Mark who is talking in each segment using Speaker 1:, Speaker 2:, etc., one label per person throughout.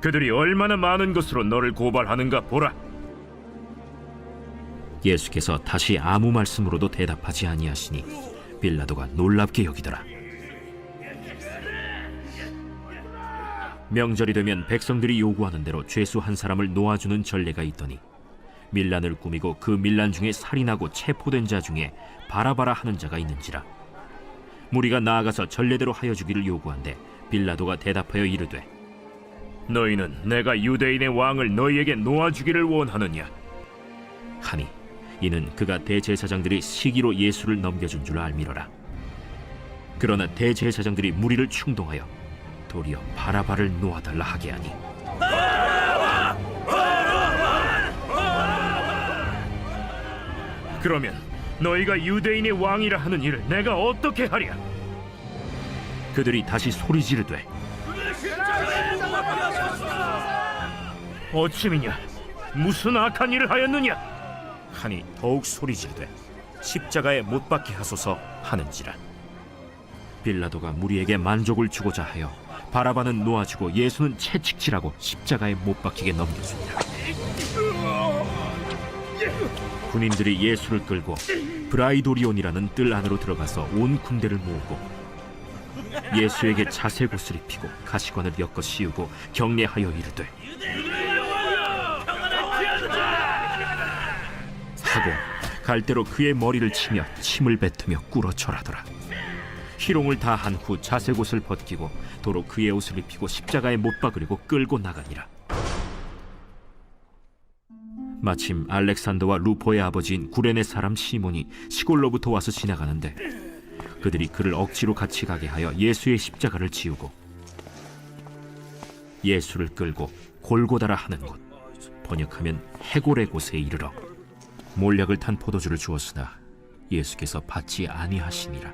Speaker 1: 그들이 얼마나 많은 것으로 너를 고발하는가 보라.
Speaker 2: 예수께서 다시 아무 말씀으로도 대답하지 아니하시니 빌라도가 놀랍게 여기더라. 명절이 되면 백성들이 요구하는 대로 죄수 한 사람을 놓아주는 전례가 있더니 밀란을 꾸미고 그 밀란 중에 살인하고 체포된 자 중에 바라바라 하는 자가 있는지라 무리가 나아가서 전례대로 하여 주기를 요구한데 빌라도가 대답하여 이르되
Speaker 1: 너희는 내가 유대인의 왕을 너희에게 놓아주기를 원하느냐?
Speaker 2: 하니 이는 그가 대제사장들이 시기로 예수를 넘겨준 줄 알미러라. 그러나 대제사장들이 무리를 충동하여 도리어 바라바를 놓아달라 하게 하니
Speaker 1: 그러면 너희가 유대인의 왕이라 하는 일을 내가 어떻게 하랴?
Speaker 2: 그들이 다시 소리 지르되
Speaker 1: 어찌미냐? 무슨 악한 일을 하였느냐?
Speaker 2: 하니 더욱 소리 지르되 십자가에 못 박게 하소서 하는지라 빌라도가 무리에게 만족을 주고자 하여 바라바는 놓아주고 예수는 채찍질하고 십자가에 못 박히게 넘겨줍니다. 군인들이 예수를 끌고 브라이도리온이라는 뜰 안으로 들어가서 온 군대를 모으고 예수에게 자색옷을 입히고 가시관을 엮어 씌우고 경례하여 이르되 하고 갈대로 그의 머리를 치며 침을 뱉으며 꿇어 절하더라. 희롱을 다한 후 자색옷을 벗기고 도로 그의 옷을 입히고 십자가에 못 박으려고 끌고 나가니라. 마침 알렉산더와 루포의 아버지인 구레네 사람 시몬이 시골로부터 와서 지나가는데 그들이 그를 억지로 같이 가게 하여 예수의 십자가를 지우고 예수를 끌고 골고다라 하는 곳 번역하면 해골의 곳에 이르러 몰약을 탄 포도주를 주었으나 예수께서 받지 아니하시니라.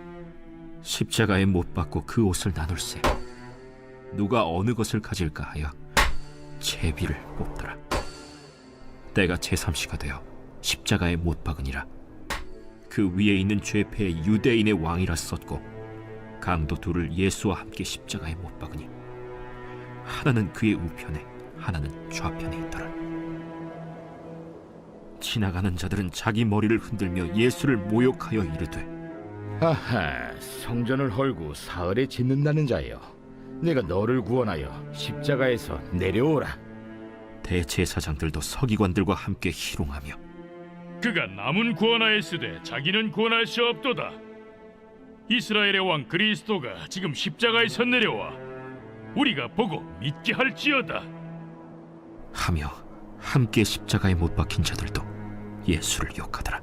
Speaker 2: 십자가에 못 박고 그 옷을 나눌세 누가 어느 것을 가질까 하여 제비를 뽑더라. 때가 제3시가 되어 십자가에 못 박으니라. 그 위에 있는 죄패의 유대인의 왕이라 썼고 강도 둘을 예수와 함께 십자가에 못 박으니 하나는 그의 우편에 하나는 좌편에 있더라 지나가는 자들은 자기 머리를 흔들며 예수를 모욕하여 이르되
Speaker 3: 하하, 성전을 헐고 사흘에 짓는다는 자여. 내가 너를 구원하여 십자가에서 내려오라.
Speaker 2: 대제사장들도 서기관들과 함께 희롱하며
Speaker 4: 그가 남은 구원하였으되 자기는 구원할 수 없도다. 이스라엘의 왕 그리스도가 지금 십자가에서 내려와 우리가 보고 믿게 할지어다.
Speaker 2: 하며 함께 십자가에 못 박힌 자들도 예수를 욕하더라.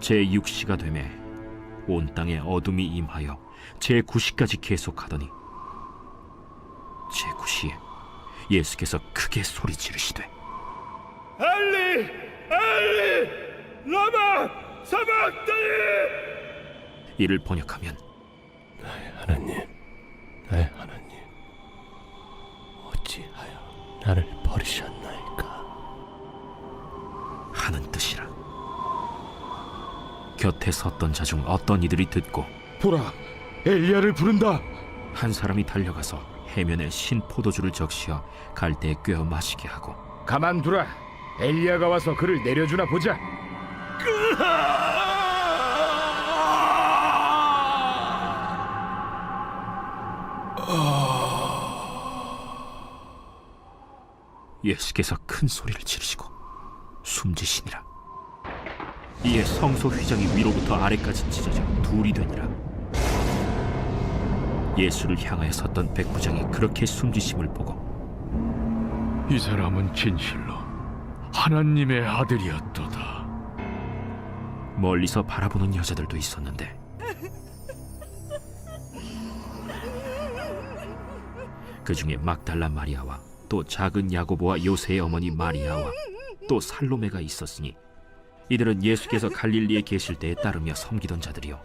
Speaker 2: 제 6시가 되매 온 땅에 어둠이 임하여 제 9시까지 계속하더니 제 9시에 예수께서 크게 소리 지르시되
Speaker 1: 엘리, 엘리, 라마 사박다니!
Speaker 2: 이를 번역하면
Speaker 5: 하나님,
Speaker 2: 곁에 섰던 자 중 어떤 이들이 듣고
Speaker 3: 보라, 엘리야를 부른다.
Speaker 2: 한 사람이 달려가서 해면에 신 포도주를 적시어 갈대에 꿰어 마시게 하고
Speaker 3: 가만두라. 엘리야가 와서 그를 내려주나 보자.
Speaker 2: 예수께서 큰 소리를 지르시고 숨지시니라. 이에 성소 휘장이 위로부터 아래까지 찢어져 둘이 되니라. 예수를 향하여 섰던 백부장이 그렇게 숨지심을 보고
Speaker 4: 이 사람은 진실로 하나님의 아들이었도다.
Speaker 2: 멀리서 바라보는 여자들도 있었는데 그 중에 막달라 마리아와 또또 작은 야고보와 요새의 어머니 마리아와 또 살로메가 있었으니 이들은 예수께서 갈릴리에 계실 때에 따르며 섬기던 자들이요.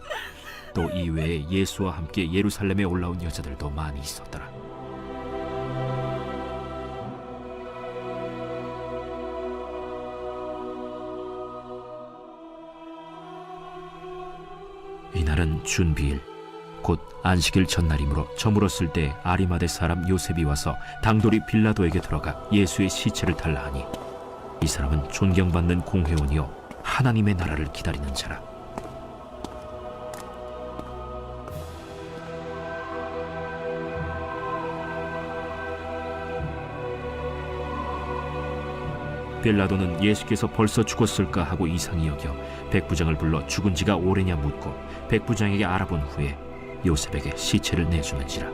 Speaker 2: 또 이외에 예수와 함께 예루살렘에 올라온 여자들도 많이 있었더라. 이날은 준비일. 곧 안식일 전날이므로 저물었을 때 아리마대 사람 요셉이 와서 당돌이 빌라도에게 들어가 예수의 시체를 달라 하니 이 사람은 존경받는 공회원이요 하나님의 나라를 기다리는 자라. 빌라도는 예수께서 벌써 죽었을까 하고 이상히 여겨 백부장을 불러 죽은 지가 오래냐 묻고 백부장에게 알아본 후에 요셉에게 시체를 내주는지라.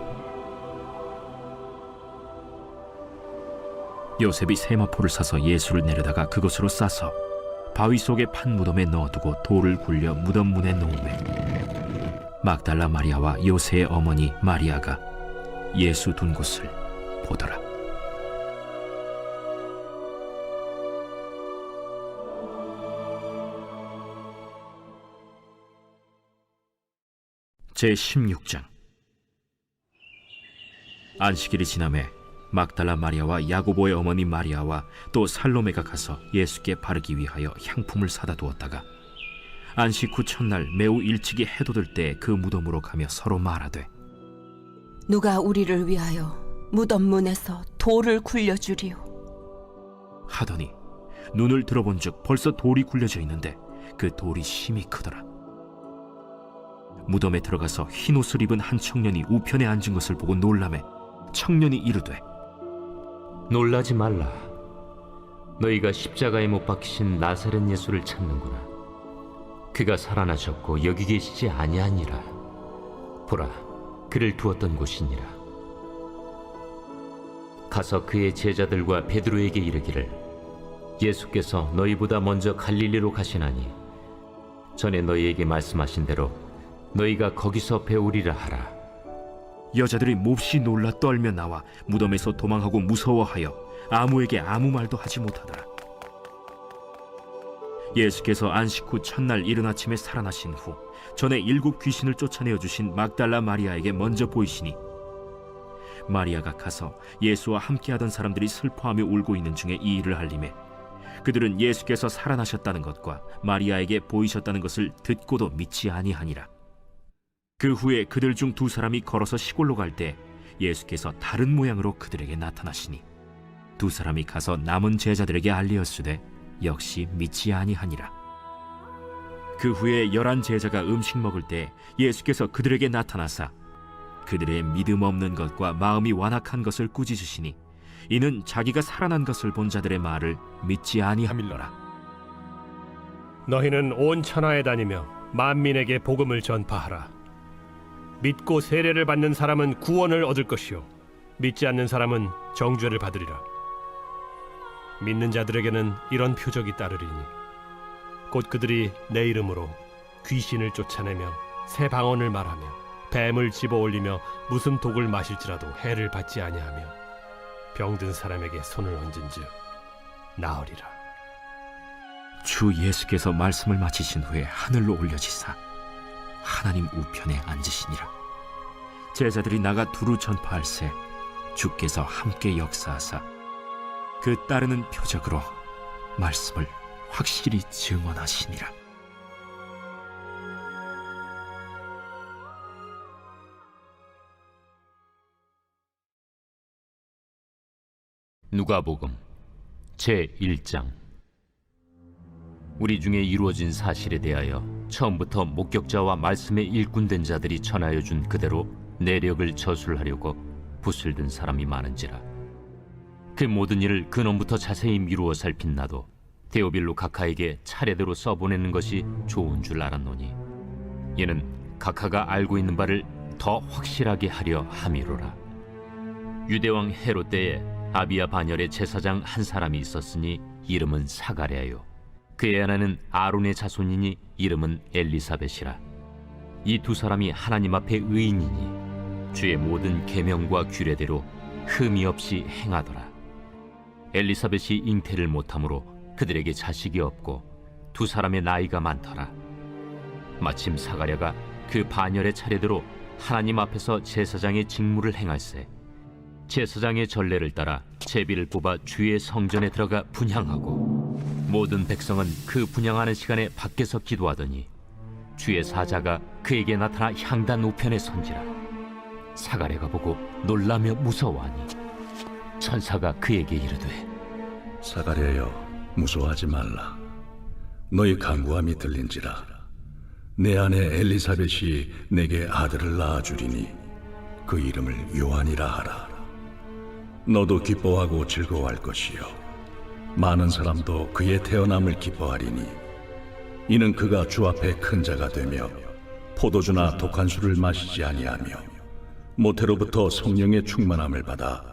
Speaker 2: 요셉이 세마포를 사서 예수를 내려다가 그것으로 싸서 바위 속의 판 무덤에 넣어두고 돌을 굴려 무덤 문에 놓으매 막달라 마리아와 요새의 어머니 마리아가 예수 둔 곳을 보더라. 제 16장. 안식일이 지남에 막달라 마리아와 야고보의 어머니 마리아와 또 살로메가 가서 예수께 바르기 위하여 향품을 사다 두었다가 안식 후 첫날 매우 일찍이 해돋을 때 그 무덤으로 가며 서로 말하되
Speaker 6: 누가 우리를 위하여 무덤 문에서 돌을 굴려 주리요.
Speaker 2: 하더니 눈을 들어본즉 벌써 돌이 굴려져 있는데 그 돌이 심히 크더라. 무덤에 들어가서 흰 옷을 입은 한 청년이 우편에 앉은 것을 보고 놀라매 청년이 이르되
Speaker 7: 놀라지 말라. 너희가 십자가에 못 박히신 나사렛 예수를 찾는구나. 그가 살아나셨고 여기 계시지 아니하니라. 보라, 그를 두었던 곳이니라. 가서 그의 제자들과 베드로에게 이르기를 예수께서 너희보다 먼저 갈릴리로 가시나니 전에 너희에게 말씀하신 대로 너희가 거기서 배우리라 하라.
Speaker 2: 여자들이 몹시 놀라 떨며 나와 무덤에서 도망하고 무서워하여 아무에게 아무 말도 하지 못하더라. 예수께서 안식 후 첫날 이른 아침에 살아나신 후 전에 일곱 귀신을 쫓아내어 주신 막달라 마리아에게 먼저 보이시니 마리아가 가서 예수와 함께하던 사람들이 슬퍼하며 울고 있는 중에 이 일을 알림해 그들은 예수께서 살아나셨다는 것과 마리아에게 보이셨다는 것을 듣고도 믿지 아니하니라. 그 후에 그들 중 두 사람이 걸어서 시골로 갈 때 예수께서 다른 모양으로 그들에게 나타나시니 두 사람이 가서 남은 제자들에게 알리었으되 역시 믿지 아니하니라. 그 후에 열한 제자가 음식 먹을 때 예수께서 그들에게 나타나사 그들의 믿음 없는 것과 마음이 완악한 것을 꾸짖으시니 이는 자기가 살아난 것을 본 자들의 말을 믿지 아니함일러라.
Speaker 5: 너희는 온 천하에 다니며 만민에게 복음을 전파하라. 믿고 세례를 받는 사람은 구원을 얻을 것이요 믿지 않는 사람은 정죄를 받으리라. 믿는 자들에게는 이런 표적이 따르리니 곧 그들이 내 이름으로 귀신을 쫓아내며 새 방언을 말하며 뱀을 집어 올리며 무슨 독을 마실지라도 해를 받지 아니하며 병든 사람에게 손을 얹은즉 나으리라.
Speaker 2: 주 예수께서 말씀을 마치신 후에 하늘로 올려지사 하나님 우편에 앉으시니라. 제자들이 나가 두루 전파할새 주께서 함께 역사하사 그 따르는 표적으로 말씀을 확실히 증언하시니라.
Speaker 7: 누가복음 제 1장. 우리 중에 이루어진 사실에 대하여 처음부터 목격자와 말씀에 일꾼된 자들이 전하여 준 그대로 내력을 저술하려고 붓을 든 사람이 많은지라 그 모든 일을 근원부터 자세히 미루어 살핀 나도 데오빌로 각하에게 차례대로 써보내는 것이 좋은 줄 알았노니 이는 각하가 알고 있는 바를 더 확실하게 하려 함이로라 유대왕 헤롯 때에 아비야 반열의 제사장 한 사람이 있었으니 이름은 사가랴요. 그의 아내는 아론의 자손이니 이름은 엘리사벳이라. 이 두 사람이 하나님 앞에 의인이니 주의 모든 계명과 규례대로 흠이 없이 행하더라. 엘리사벳이 잉태를 못하므로 그들에게 자식이 없고 두 사람의 나이가 많더라. 마침 사가랴가 그 반열의 차례대로 하나님 앞에서 제사장의 직무를 행할세 제사장의 전례를 따라 제비를 뽑아 주의 성전에 들어가 분향하고 모든 백성은 그 분향하는 시간에 밖에서 기도하더니 주의 사자가 그에게 나타나 향단 우편에 선지라. 사가랴가 보고 놀라며 무서워하니 천사가 그에게 이르되
Speaker 8: 사가랴여 무서워하지 말라. 너희 간구함이 들린지라. 내 아내 엘리사벳이 내게 아들을 낳아 주리니 그 이름을 요한이라 하라. 너도 기뻐하고 즐거워할 것이요 많은 사람도 그의 태어남을 기뻐하리니 이는 그가 주 앞에 큰 자가 되며 포도주나 독한 술을 마시지 아니하며 모태로부터 성령의 충만함을 받아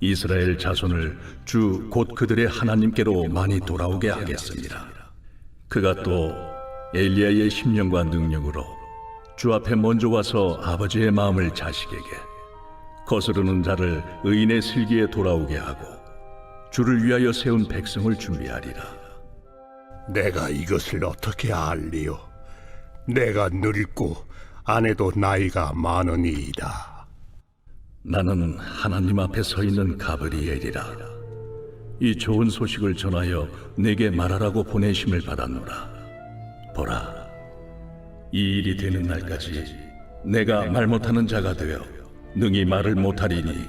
Speaker 8: 이스라엘 자손을 주 곧 그들의 하나님께로 많이 돌아오게 하겠습니다. 그가 또 엘리야의 심령과 능력으로 주 앞에 먼저 와서 아버지의 마음을 자식에게 거스르는 자를 의인의 슬기에 돌아오게 하고 주를 위하여 세운 백성을 준비하리라.
Speaker 9: 내가 이것을 어떻게 알리요? 내가 늙고 아내도 나이가 많으니이다.
Speaker 8: 나는 하나님 앞에 서 있는 가브리엘이라. 이 좋은 소식을 전하여 내게 말하라고 보내심을 받았노라. 보라, 이 일이 되는 날까지 내가 말 못하는 자가 되어 능히 말을 못하리니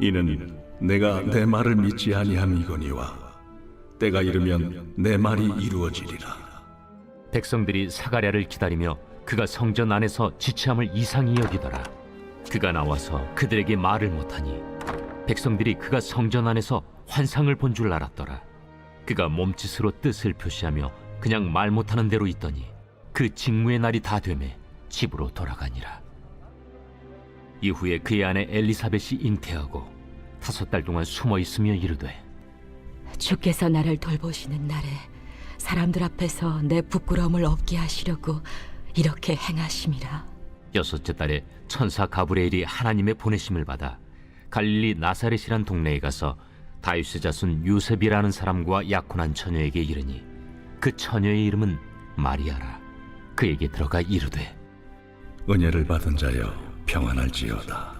Speaker 8: 이는 내가 내 말을 믿지 아니함이거니와 때가 이르면 내 말이 이루어지리라.
Speaker 7: 백성들이 사가랴를 기다리며 그가 성전 안에서 지체함을 이상히 여기더라. 그가 나와서 그들에게 말을 못하니 백성들이 그가 성전 안에서 환상을 본 줄 알았더라. 그가 몸짓으로 뜻을 표시하며 그냥 말 못하는 대로 있더니 그 직무의 날이 다 되매 집으로 돌아가니라. 이후에 그의 아내 엘리사벳이 잉태하고 다섯 달 동안 숨어 있으며 이르되
Speaker 6: 주께서 나를 돌보시는 날에 사람들 앞에서 내 부끄러움을 없게 하시려고 이렇게 행하심이라.
Speaker 7: 여섯째 달에 천사 가브리엘이 하나님의 보내심을 받아 갈릴리 나사렛이란 동네에 가서 다윗의 자손 요셉이라는 사람과 약혼한 처녀에게 이르니 그 처녀의 이름은 마리아라 그에게 들어가 이르되
Speaker 8: 은혜를 받은 자여 평안할지어다.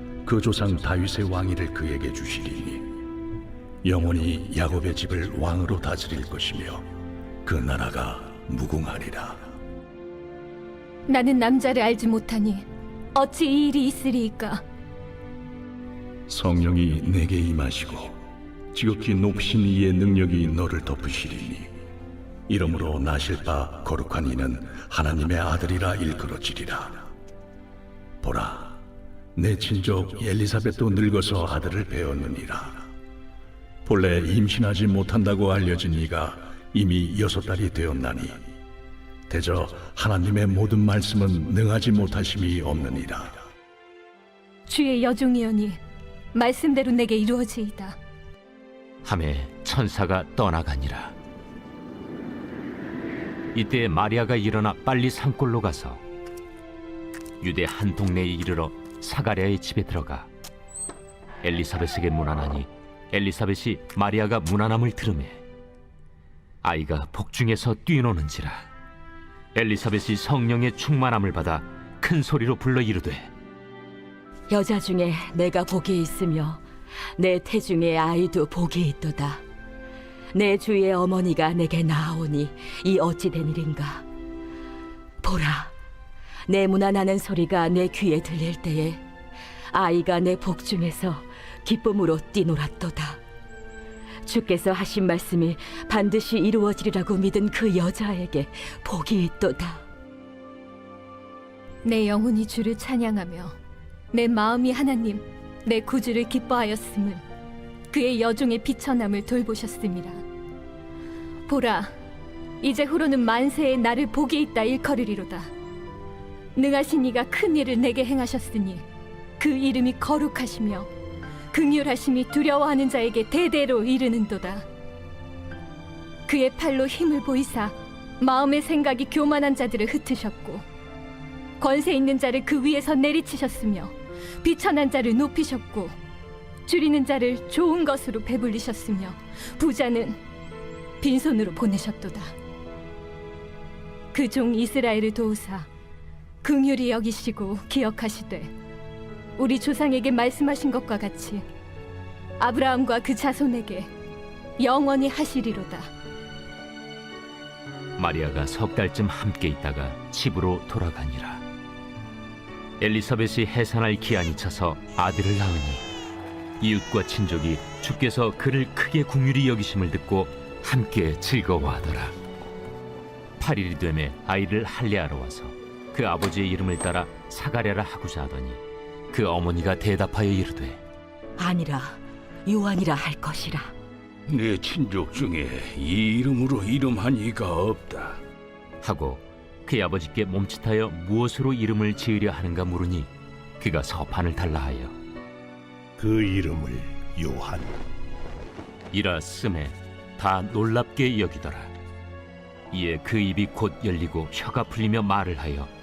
Speaker 8: 그 조상 다윗의 왕위를 그에게 주시리니 영원히 야곱의 집을 왕으로 다스릴 것이며 그 나라가 무궁하리라.
Speaker 10: 나는 남자를 알지 못하니 어찌 이 일이 있으리이까?
Speaker 8: 성령이 내게 임하시고 지극히 높으신 이의 능력이 너를 덮으시리니 이러므로 나실 바 거룩한 이는 하나님의 아들이라 일컬어지리라 보라 내 친족 엘리사벳도 늙어서 아들을 배웠느니라. 본래 임신하지 못한다고 알려진 이가 이미 여섯 달이 되었나니 대저 하나님의 모든 말씀은 능하지 못하심이 없느니라.
Speaker 10: 주의 여종이여니 말씀대로 내게 이루어지이다.
Speaker 7: 함에 천사가 떠나가니라. 이때 마리아가 일어나 빨리 산골로 가서 유대 한 동네에 이르러 사가랴의 집에 들어가 엘리사벳에게 문안하니 엘리사벳이 마리아가 문안함을 들으매 아이가 복중에서 뛰노는지라 엘리사벳이 성령의 충만함을 받아 큰 소리로 불러 이르되
Speaker 6: 여자 중에 내가 복이 있으며 내 태중에 아이도 복이 있도다. 내 주의 어머니가 내게 나아오니 이 어찌 된 일인가? 보라, 내 문안하는 소리가 내 귀에 들릴 때에 아이가 내 복중에서 기쁨으로 뛰놀았도다. 주께서 하신 말씀이 반드시 이루어지리라고 믿은 그 여자에게 복이 있도다.
Speaker 10: 내 영혼이 주를 찬양하며 내 마음이 하나님 내 구주를 기뻐하였음을 그의 여종의 비천함을 돌보셨습니다. 보라, 이제 후로는 만세의 나를 복이 있다 일컬으리로다. 능하신 이가 큰 일을 내게 행하셨으니 그 이름이 거룩하시며 극률하심이 두려워하는 자에게 대대로 이르는도다. 그의 팔로 힘을 보이사 마음의 생각이 교만한 자들을 흩으셨고 권세 있는 자를 그 위에서 내리치셨으며 비천한 자를 높이셨고 줄이는 자를 좋은 것으로 배불리셨으며 부자는 빈손으로 보내셨도다. 그 종 이스라엘을 도우사 긍휼히 여기시고 기억하시되 우리 조상에게 말씀하신 것과 같이 아브라함과 그 자손에게 영원히 하시리로다.
Speaker 7: 마리아가 석 달쯤 함께 있다가 집으로 돌아가니라. 엘리사벳이 해산할 기한이 차서 아들을 낳으니 이웃과 친족이 주께서 그를 크게 궁휼히 여기심을 듣고 함께 즐거워하더라. 8일이 되매 아이를 할례하러 와서 그 아버지의 이름을 따라 사가랴라 하고자 하더니 그 어머니가 대답하여 이르되
Speaker 6: 아니라 요한이라 할 것이라.
Speaker 8: 내 친족 중에 이 이름으로 이름한 이가 없다.
Speaker 7: 하고 그의 아버지께 몸짓하여 무엇으로 이름을 지으려 하는가 물으니 그가 서판을 달라하여
Speaker 9: 그 이름을 요한.
Speaker 7: 이라 쓰매 다 놀랍게 여기더라. 이에 그 입이 곧 열리고 혀가 풀리며 말을 하여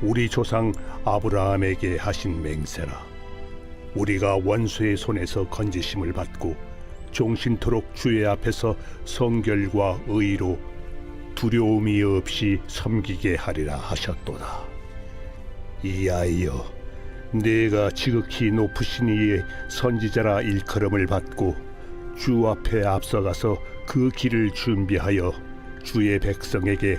Speaker 9: 우리 조상 아브라함에게 하신 맹세라. 우리가 원수의 손에서 건지심을 받고 종신토록 주의 앞에서 성결과 의로 두려움이 없이 섬기게 하리라 하셨도다. 이 아이여 내가 지극히 높으신 이의 선지자라 일컬음을 받고 주 앞에 앞서가서 그 길을 준비하여 주의 백성에게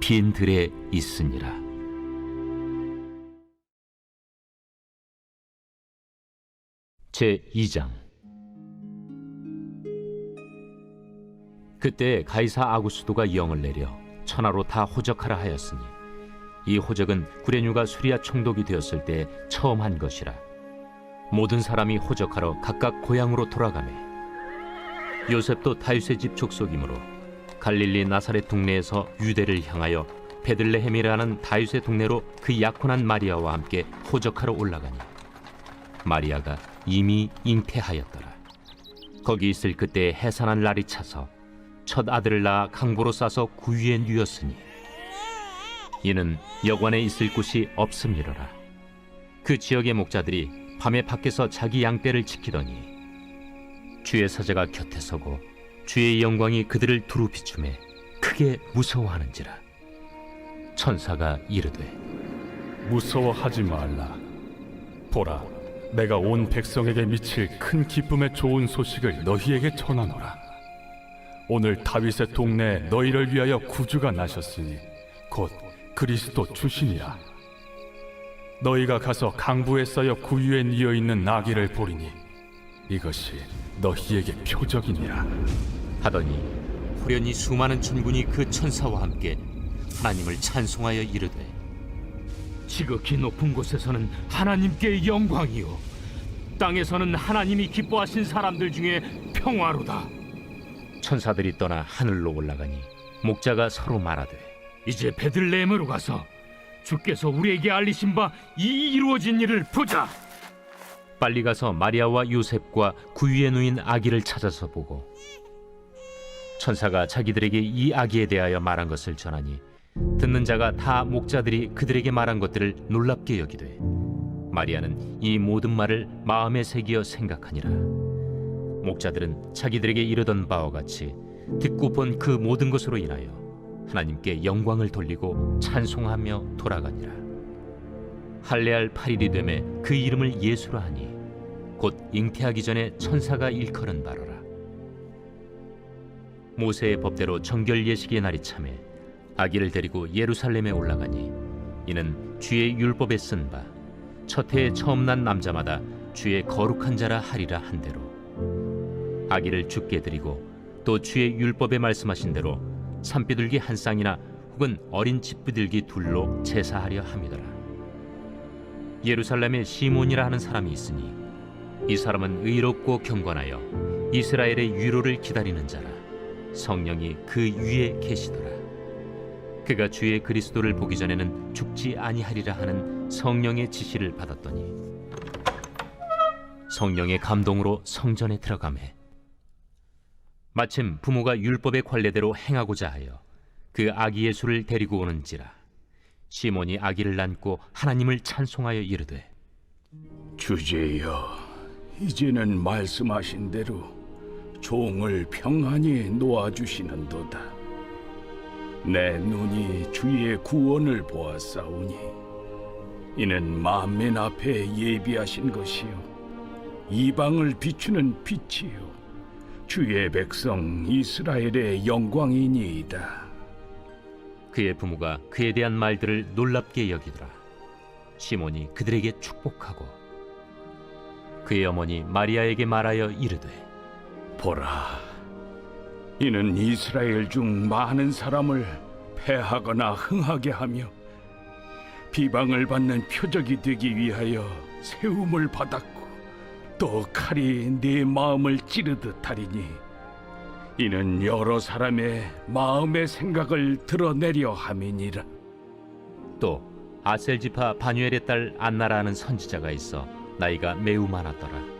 Speaker 7: 빈 들에 있으니라. 제 2장. 그때 가이사 아구스도가 영을 내려 천하로 다 호적하라 하였으니 이 호적은 구레뉴가 수리아 총독이 되었을 때 처음 한 것이라. 모든 사람이 호적하러 각각 고향으로 돌아가매. 요셉도 다윗의 집 족속이므로 갈릴리 나사렛 동네에서 유대를 향하여 베들레헴이라는 다윗의 동네로 그 약혼한 마리아와 함께 호적하러 올라가니 마리아가 이미 잉태하였더라. 거기 있을 그때 해산한 날이 차서 첫 아들을 낳아 강보로 싸서 구유에 누였으니 이는 여관에 있을 곳이 없음이로라. 그 지역의 목자들이 밤에 밖에서 자기 양떼를 지키더니 주의 사자가 곁에 서고 주의 영광이 그들을 두루 비추매 크게 무서워하는지라 천사가 이르되
Speaker 11: 무서워하지 말라. 보라, 내가 온 백성에게 미칠 큰 기쁨의 좋은 소식을 너희에게 전하노라. 오늘 다윗의 동네에 너희를 위하여 구주가 나셨으니 곧 그리스도 주시니라. 너희가 가서 강부에 쌓여 구유에 뉘어 있는 나귀를 보리니 이것이 너희에게 표적이니라.
Speaker 7: 하더니 호련히 수많은 천군이 그 천사와 함께 하나님을 찬송하여 이르되
Speaker 4: 지극히 높은 곳에서는 하나님께 영광이요. 땅에서는 하나님이 기뻐하신 사람들 중에 평화로다.
Speaker 7: 천사들이 떠나 하늘로 올라가니 목자가 서로 말하되
Speaker 4: 이제 베들레헴으로 가서 주께서 우리에게 알리신 바 이 이루어진 일을 보자.
Speaker 7: 빨리 가서 마리아와 요셉과 구유에 누인 아기를 찾아서 보고 천사가 자기들에게 이 아기에 대하여 말한 것을 전하니 듣는 자가 다 목자들이 그들에게 말한 것들을 놀랍게 여기되 마리아는 이 모든 말을 마음에 새기어 생각하니라. 목자들은 자기들에게 이르던 바와 같이 듣고 본 그 모든 것으로 인하여 하나님께 영광을 돌리고 찬송하며 돌아가니라. 할례할 8일이 되매 그 이름을 예수라 하니 곧 잉태하기 전에 천사가 일컬은 바로라 모세의 법대로 정결 예식의 날이 참에 아기를 데리고 예루살렘에 올라가니 이는 주의 율법에 쓴 바 첫 해에 처음 난 남자마다 주의 거룩한 자라 하리라 한 대로. 아기를 죽게 드리고 또 주의 율법에 말씀하신 대로 산비둘기 한 쌍이나 혹은 어린 집비둘기 둘로 제사하려 함이더라. 예루살렘에 시몬이라 하는 사람이 있으니 이 사람은 의롭고 경건하여 이스라엘의 위로를 기다리는 자라 성령이 그 위에 계시더라. 그가 주의 그리스도를 보기 전에는 죽지 아니하리라 하는 성령의 지시를 받았더니 성령의 감동으로 성전에 들어가매 마침 부모가 율법의 관례대로 행하고자 하여 그 아기 예수를 데리고 오는지라 시몬이 아기를 안고 하나님을 찬송하여 이르되
Speaker 3: 주제여, 이제는 말씀하신 대로 종을 평안히 놓아주시는도다. 내 눈이 주의 구원을 보았사오니 이는 만민 앞에 예비하신 것이요 이방을 비추는 빛이요 주의 백성 이스라엘의 영광이니이다.
Speaker 7: 그의 부모가 그에 대한 말들을 놀랍게 여기더라 시몬이 그들에게 축복하고 그의 어머니 마리아에게 말하여 이르되
Speaker 3: 보라, 이는 이스라엘 중 많은 사람을 패하거나 흥하게 하며 비방을 받는 표적이 되기 위하여 세움을 받았고 또 칼이 네 마음을 찌르듯 하리니 이는 여러 사람의 마음의 생각을 드러내려 함이니라.
Speaker 7: 또 아셀지파 바뉴엘의 딸 안나라는 선지자가 있어 나이가 매우 많았더라.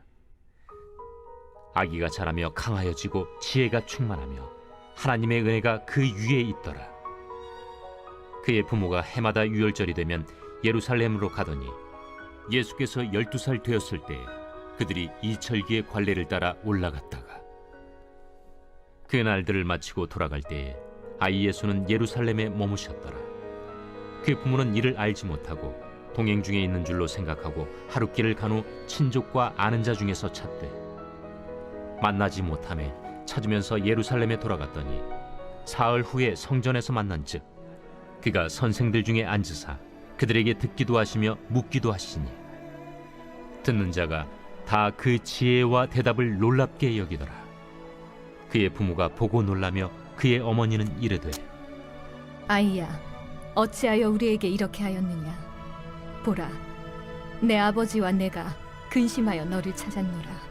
Speaker 7: 아기가 자라며 강하여지고 지혜가 충만하며 하나님의 은혜가 그 위에 있더라. 그의 부모가 해마다 유월절이 되면 예루살렘으로 가더니 예수께서 열두 살 되었을 때 그들이 이철기의 관례를 따라 올라갔다가 그 날들을 마치고 돌아갈 때에 아이 예수는 예루살렘에 머무셨더라. 그 부모는 이를 알지 못하고 동행 중에 있는 줄로 생각하고 하룻길을 간 후 친족과 아는 자 중에서 찾되 만나지 못함에 찾으면서 예루살렘에 돌아갔더니 사흘 후에 성전에서 만난즉 그가 선생들 중에 앉으사 그들에게 듣기도 하시며 묻기도 하시니 듣는 자가 다 그 지혜와 대답을 놀랍게 여기더라 그의 부모가 보고 놀라며 그의 어머니는 이르되
Speaker 10: 아이야, 어찌하여 우리에게 이렇게 하였느냐? 보라, 내 아버지와 내가 근심하여 너를 찾았노라.